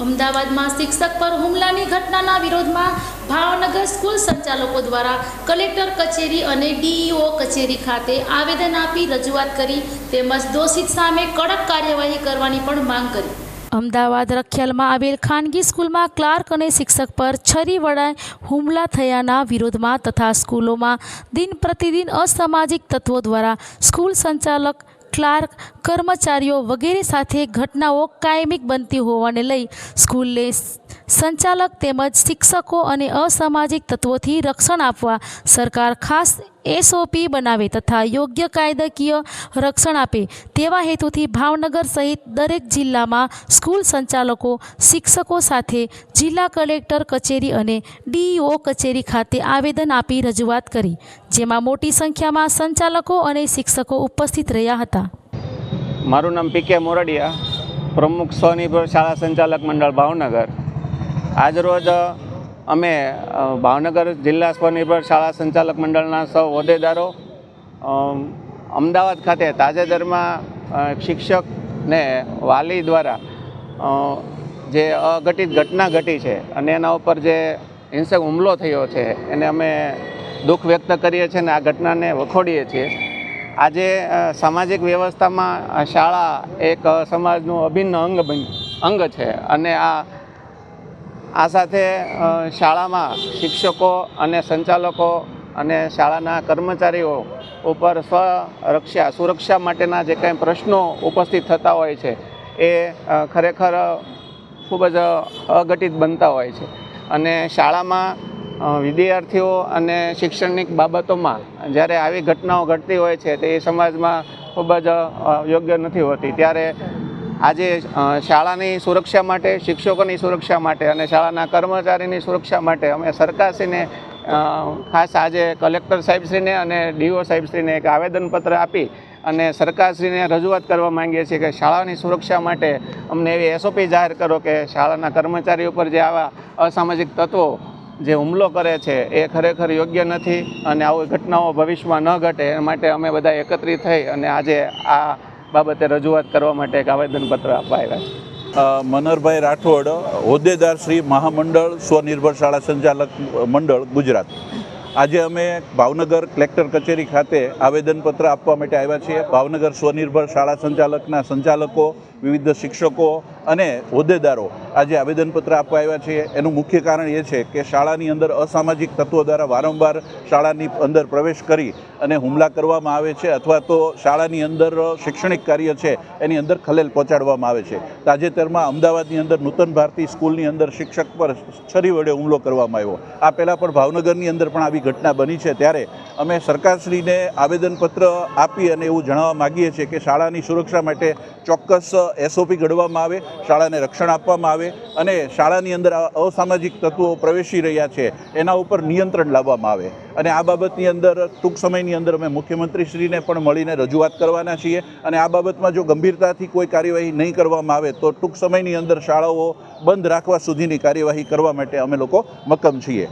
અમદાવાદમાં શિક્ષક પર હુમલાની ઘટનાના વિરોધમાં ભાવનગર સ્કૂલ સંચાલકો દ્વારા કલેક્ટર કચેરી અને ડીઈઓ કચેરી ખાતે આવેદન આપી રજૂઆત કરી તેમજ દોષિત સામે કડક કાર્યવાહી કરવાની પણ માંગ કરી. અમદાવાદ રખિયાલમાં આવેલ ખાનગી સ્કૂલમાં ક્લાર્ક અને શિક્ષક પર છરી વડાય હુમલા થયાના વિરોધમાં તથા સ્કૂલોમાં દિન પ્રતિદિન અસામાજિક તત્વો દ્વારા સ્કૂલ સંચાલક ક્લાર્ક, કર્મચારીઓ વગેરે સાથે ઘટનાઓ કાયમિક બનતી હોવાને લઈ સ્કૂલને સંચાલક તેમજ શિક્ષકો અને અસામાજિક તત્વોથી રક્ષણ આપવા સરકાર ખાસ એસઓપી બનાવે તથા યોગ્ય કાયદાકીય રક્ષણ આપે તેવા હેતુથી ભાવનગર સહિત દરેક જિલ્લામાં સ્કૂલ સંચાલકો, શિક્ષકો સાથે જિલ્લા કલેક્ટર કચેરી અને ડીઈઓ કચેરી ખાતે આવેદન આપી રજૂઆત કરી, જેમાં મોટી સંખ્યામાં સંચાલકો અને શિક્ષકો ઉપસ્થિત રહ્યા હતા. મારું નામ પી કે મોરડિયા, પ્રમુખ સ્વનિર્ભર શાળા સંચાલક મંડળ ભાવનગર. આજરોજ અમે ભાવનગર જિલ્લા સ્વનિર્ભર શાળા સંચાલક મંડળના સૌ હોદ્દેદારો અમદાવાદ ખાતે તાજેતરમાં શિક્ષક ને વાલી દ્વારા જે અઘટિત ઘટના ઘટી છે અને એના ઉપર જે હિંસક હુમલો થયો છે, એને અમે દુઃખ વ્યક્ત કરીએ છીએ અને આ ઘટનાને વખોડીએ છીએ. આજે સામાજિક વ્યવસ્થામાં શાળા એક સમાજનું અભિન્ન અંગ અંગ છે અને આ આ સાથે શાળામાં શિક્ષકો અને સંચાલકો અને શાળાના કર્મચારીઓ ઉપર સ્વરક્ષા, સુરક્ષા માટેના જે કાંઈ પ્રશ્નો ઉપસ્થિત થતા હોય છે, એ ખરેખર ખૂબ જ અઘટિત બનતા હોય છે. અને શાળામાં વિદ્યાર્થીઓ અને શૈક્ષણિક બાબતોમાં જ્યારે આવી ઘટનાઓ ઘટતી હોય છે, તે સમાજમાં ખૂબ જ યોગ્ય નથી હોતી. ત્યારે આજે શાળાની સુરક્ષા માટે, શિક્ષકોની સુરક્ષા માટે અને શાળાના કર્મચારીની સુરક્ષા માટે અમે સરકારશ્રીને ખાસ આજે કલેક્ટર સાહેબશ્રીને અને ડીઓ સાહેબશ્રીને એક આવેદનપત્ર આપી અને સરકારશ્રીને રજૂઆત કરવા માંગીએ છીએ કે શાળાની સુરક્ષા માટે અમને એવી એસઓપી જાહેર કરો કે શાળાના કર્મચારી ઉપર જે આવા અસામાજિક તત્વો જે હુમલો કરે છે એ ખરેખર યોગ્ય નથી અને આવી ઘટનાઓ ભવિષ્યમાં ન ઘટે. એ માટે અમે બધા એકત્રિત થઈ અને આજે આ બાબતે રજૂઆત કરવા માટે એક આવેદનપત્ર આપવા આવ્યા રાઠોડ, હોદ્દેદાર શ્રી મહામંડળ સ્વનિર્ભર શાળા સંચાલક મંડળ ગુજરાત. આજે અમે ભાવનગર કલેક્ટર કચેરી ખાતે આવેદનપત્ર આપવા માટે આવ્યા છીએ. ભાવનગર સ્વનિર્ભર શાળા સંચાલકના સંચાલકો, વિવિધ શિક્ષકો અને હોદ્દેદારો આજે આવેદનપત્ર આપવા આવ્યા છે. એનું મુખ્ય કારણ એ છે કે શાળાની અંદર અસામાજિક તત્વો દ્વારા વારંવાર શાળાની અંદર પ્રવેશ કરી અને હુમલા કરવામાં આવે છે અથવા તો શાળાની અંદર શૈક્ષણિક કાર્ય છે એની અંદર ખલેલ પહોંચાડવામાં આવે છે. તાજેતરમાં અમદાવાદની અંદર નૂતન ભારતી સ્કૂલની અંદર શિક્ષક પર છરી વડે હુમલો કરવામાં આવ્યો. આ પહેલાં પણ ભાવનગરની અંદર પણ આવી ઘટના બની છે. ત્યારે અમે સરકારશ્રીને આવેદનપત્ર આપી અને એવું જણાવવા માગીએ છીએ કે શાળાની સુરક્ષા માટે ચોક્કસ એસઓપી ઘડવામાં આવે, શાળાને રક્ષણ આપવામાં આવે અને શાળાની અંદર અસામાજિક તત્વો પ્રવેશી રહ્યા છે, એના ઉપર નિયંત્રણ લાવવામાં આવે. અને આ બાબતની અંદર, ટૂંક સમયની અંદર અમે મુખ્યમંત્રીશ્રીને પણ મળીને રજૂઆત કરવાના છીએ અને આ બાબતમાં જો ગંભીરતાથી કોઈ કાર્યવાહી નહીં કરવામાં આવે, તો ટૂંક સમયની અંદર શાળાઓ બંધ રાખવા સુધીની કાર્યવાહી કરવા માટે અમે લોકો મક્કમ છીએ.